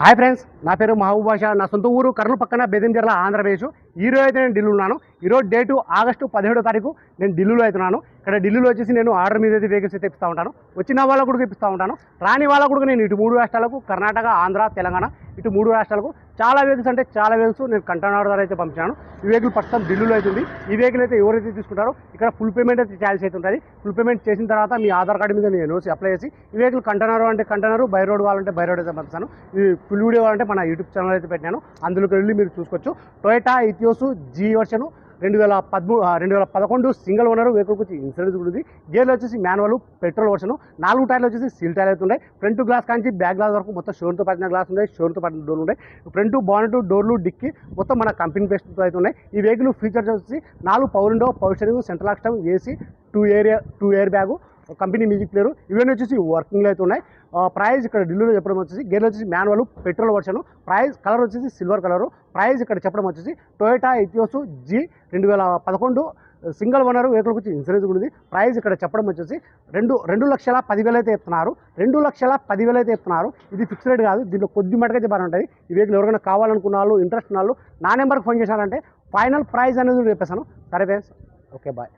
Hi friends నా పేరు మహబూబాషా నా సొంత ఊరు కర్నూలు పక్కన బెదింజర్ల ఆంధ్రప్రదేశ్. ఈరోజు అయితే నేను ఢిల్లీ ఉన్నాను. ఈరోజు డేటు ఆగస్టు పదిహేడో తారీఖు నేను ఢిల్లీలో అవుతున్నాను ఇక్కడ ఢిల్లీలో వచ్చేసి నేను ఆర్డర్ మీద అయితే వెహికల్స్ అయితే ఇస్తూ ఉంటాను. వచ్చిన వాళ్ళకు కూడా ఇప్పిస్తూ ఉంటాను. రాని వాళ్ళకు కూడా నేను ఇటు మూడు రాష్ట్రాలకు కర్ణాటక ఆంధ్ర తెలంగాణ ఇటు మూడు రాష్ట్రాలకు చాలా వెహికల్స్ అంటే చాలా వెహికల్స్ నేను కంటైనర్ ద్వారా అయితే పంపించాను. ఈ వెహికల్ ప్రస్తుతం ఢిల్లీలో అవుతుంది ఈ వెహికల్ అయితే ఎవరైతే తీసుకుంటారో ఇక్కడ ఫుల్ పేమెంట్ అయితే చేయాల్సి అయితే ఉంటుంది. ఫుల్ పేమెంట్ చేసిన తర్వాత మీ ఆధార్ కార్డు మీద నేను ఎన్ఓసి అప్లై చేసి ఈ వెహికల్ కంటైనర్ అంటే కంటైనర్ బై రోడ్ కావాలంటే బై రోడ్ అయితే పంపిస్తాను. ఈ ఫుల్ వీడియో కావాలంటే మన యూట్యూబ్ ఛానల్ అయితే పెట్టాను అందులోకి వెళ్ళి మీరు చూసుకోవచ్చు. టొయోటా ఇథియోసు జీ వర్షన్ రెండు వేల పదమూడు రెండు వేల పదకొండు సింగిల్ ఓనర్ వెహికల్కి వచ్చి ఇన్సూరెన్స్ కూడా ఉంది. గేర్లు వచ్చేసి మాన్యువల్ పెట్రోల్ వర్షన్ నాలుగు టైర్లు వచ్చేసి సీల్ టైర్ అయితే ఉన్నాయి. ఫ్రంట్ గ్లాస్ కాంచి బ్యాక్ గ్లాస్ వరకు మొత్తం షోన్తో పట్టిన గ్లాస్ ఉన్నాయి షోన్తో పట్టిన డోర్లు ఉన్నాయి. ఫ్రంట్ బానెట్ డోర్లు డిక్కి మొత్తం మన కంపెనీ బెస్ట్ అయితే ఉన్నాయి. ఈ వెహికల్ ఫీచర్స్ వచ్చేసి నాలుగు power window power steering central lock system AC two area two airbag company music player. ఇవన్నీ వచ్చేసి వర్కింగ్లో అయితే ఉన్నాయి. ప్రైజ్ ఇక్కడ ఢిల్లీలో చెప్పడం వచ్చేసి గేర్లు వచ్చేసి manual petrol version. Price colour వచ్చేసి సిల్వర్ కలర్. ప్రైజ్ ఇక్కడ చెప్పడం వచ్చేసి టొయోటా ఇథియోస్ జీ రెండు వేల పదకొండు సింగిల్ ఓనర్ వెహికల్కి వచ్చి ఇన్సూరెన్స్ ఉంది. ప్రైస్ ఇక్కడ చెప్పడం వచ్చేసి రెండు రెండు లక్షల పదివేలు అయితే ఇస్తున్నారు రెండు లక్షల పదివేలు అయితే ఇస్తున్నారు ఇది ఫిక్స్ రేట్ కాదు. దీంట్లో కొద్ది మటుకైతే బాగా ఉంటుంది. ఈ వెహికల్ ఎవరైనా కావాలనుకున్న వాళ్ళు ఇంట్రెస్ట్ ఉన్న వాళ్ళు నా నెంబర్కి ఫోన్ చేశారంటే ఫైనల్ ప్రైస్ అనేది చెప్పేసాను సరే ఫ్రెండ్స్. Okay bye.